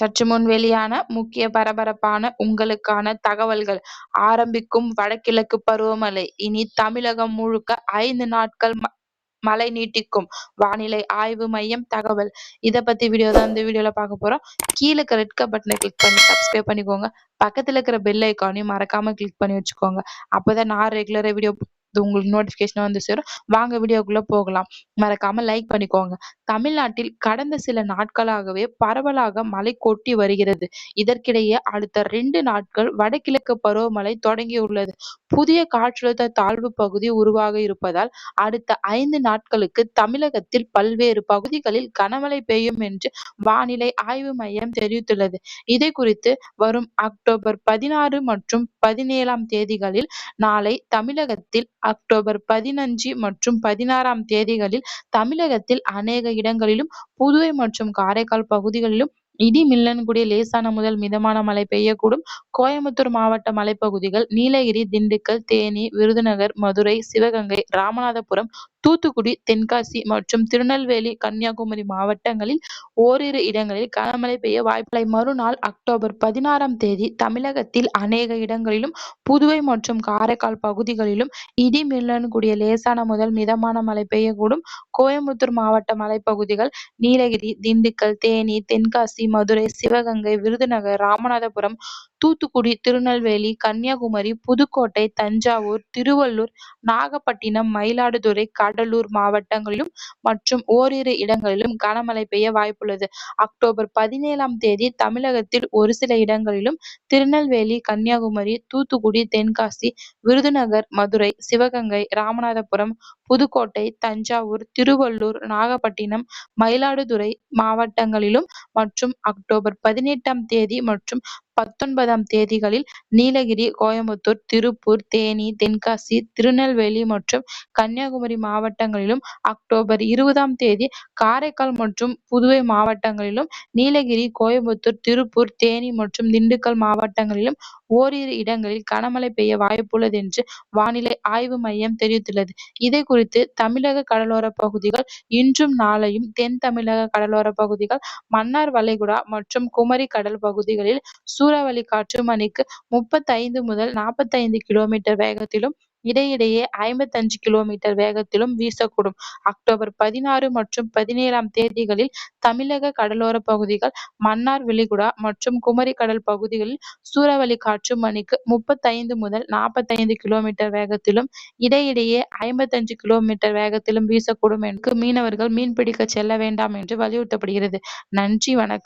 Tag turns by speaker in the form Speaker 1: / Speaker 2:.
Speaker 1: சற்று முன் வெளியான முக்கிய பரபரப்பான உங்களுக்கான தகவல்கள். ஆரம்பிக்கும் வடகிழக்கு பருவமழை. இனி தமிழகம் முழுக்க ஐந்து நாட்கள் மழை நீட்டிக்கும் வானிலை ஆய்வு மையம் தகவல். இதை பத்தி வீடியோ தான் இந்த வீடியோல பார்க்க போறோம். கீழே ரெட் பட்டனை கிளிக் பண்ணி சப்ஸ்கிரைப் பண்ணிக்கோங்க. பக்கத்துல இருக்கிற பெல் ஐக்கானையும் மறக்காம கிளிக் பண்ணி வச்சுக்கோங்க. அப்பதான் நான் ரெகுலரா வீடியோ உங்களுக்கு நோட்டிபிகேஷன் வந்து சேரும் வாங்க வீடியோக்குள்ள போகலாம். மறக்காம லைக் பண்ணிக்கோங்க. தமிழ்நாட்டில் கடந்த சில நாட்களாகவே பரவலாக மழை கொட்டி வருகிறது. இதற்கிடையே அடுத்த ரெண்டு நாட்கள் வடகிழக்கு பருவமழை தொடங்கியுள்ளது. புதிய காற்றழுத்த தாழ்வு பகுதி உருவாக இருப்பதால் அடுத்த ஐந்து நாட்களுக்கு தமிழகத்தில் பல்வேறு பகுதிகளில் கனமழை பெய்யும் என்று வானிலை ஆய்வு மையம் தெரிவித்துள்ளது. இதை குறித்து வரும் அக்டோபர் பதினாறு மற்றும் பதினேழாம் தேதிகளில் நாளை தமிழகத்தில் அக்டோபர் பதினஞ்சு மற்றும் பதினாறாம் தேதிகளில் தமிழகத்தில் அநேக இடங்களிலும் புதுவை மற்றும் காரைக்கால் பகுதிகளிலும் இடி மின்னலுடன் கூடிய லேசான முதல் மிதமான மழை பெய்யக்கூடும். கோயம்புத்தூர் மாவட்ட மலைப்பகுதிகள் நீலகிரி திண்டுக்கல் தேனி விருதுநகர் மதுரை சிவகங்கை ராமநாதபுரம் தூத்துக்குடி தென்காசி மற்றும் திருநெல்வேலி கன்னியாகுமரி மாவட்டங்களில் ஓரிரு இடங்களில் கனமழை பெய்ய வாய்ப்பில்லை. மறுநாள் அக்டோபர் பதினாறாம் தேதி தமிழகத்தில் அநேக இடங்களிலும் புதுவை மற்றும் காரைக்கால் பகுதிகளிலும் இடி மின்னலுடன் கூடிய லேசான முதல் மிதமான மழை பெய்யக்கூடும். கோயம்புத்தூர் மாவட்ட மலைப்பகுதிகள் நீலகிரி திண்டுக்கல் தேனி தென்காசி மதுரை சிவகங்கை விருதுநகர் ராமநாதபுரம் தூத்துக்குடி திருநெல்வேலி கன்னியாகுமரி புதுக்கோட்டை தஞ்சாவூர் திருவள்ளூர் நாகப்பட்டினம் மயிலாடுதுறை கடலூர் மாவட்டங்களிலும் மற்றும் ஓரிரு இடங்களிலும் கனமழை பெய்ய வாய்ப்புள்ளது. அக்டோபர் பதினேழாம் தேதி தமிழகத்தில் ஒரு சில இடங்களிலும் திருநெல்வேலி கன்னியாகுமரி தூத்துக்குடி தென்காசி விருதுநகர் மதுரை சிவகங்கை ராமநாதபுரம் புதுக்கோட்டை தஞ்சாவூர் திருவள்ளூர் நாகப்பட்டினம் மயிலாடுதுறை மாவட்டங்களிலும் மற்றும் அக்டோபர் பதினெட்டாம் தேதி மற்றும் பத்தொன்பதாம் தேதிகளில் நீலகிரி கோயம்புத்தூர் திருப்பூர் தேனி தென்காசி திருநெல்வேலி மற்றும் கன்னியாகுமரி மாவட்டங்களிலும் அக்டோபர் இருபதாம் தேதி காரைக்கால் மற்றும் புதுவை மாவட்டங்களிலும் நீலகிரி கோயம்புத்தூர் திருப்பூர் தேனி மற்றும் திண்டுக்கல் மாவட்டங்களிலும் ஓரிரு இடங்களில் கனமழை பெய்ய வாய்ப்புள்ளது என்று வானிலை ஆய்வு மையம் தெரிவித்துள்ளது. இதை குறித்து தமிழக கடலோர பகுதிகள் இன்றும் நாளையும் தென் தமிழக கடலோர பகுதிகள் மன்னார் வளைகுடா மற்றும் குமரி கடல் பகுதிகளில் சூறாவளி காற்று மணிக்கு முப்பத்தைந்து முதல் நாற்பத்தைந்து கிலோமீட்டர் வேகத்திலும் இடையிடையே ஐம்பத்தஞ்சு கிலோமீட்டர் வேகத்திலும் வீசக்கூடும். அக்டோபர் பதினாறு மற்றும் பதினேழாம் தேதிகளில் தமிழக கடலோர பகுதிகள் மன்னார் விளிகுடா மற்றும் குமரி கடல் பகுதிகளில் சூறாவளி காற்று மணிக்கு முப்பத்தைந்து முதல் நாற்பத்தைந்து கிலோமீட்டர் வேகத்திலும் இடையிடையே ஐம்பத்தஞ்சு கிலோமீட்டர் வேகத்திலும் வீசக்கூடும் என்று மீனவர்கள் மீன்பிடிக்க செல்ல வேண்டாம் என்று வலியுறுத்தப்படுகிறது. நன்றி வணக்கம்.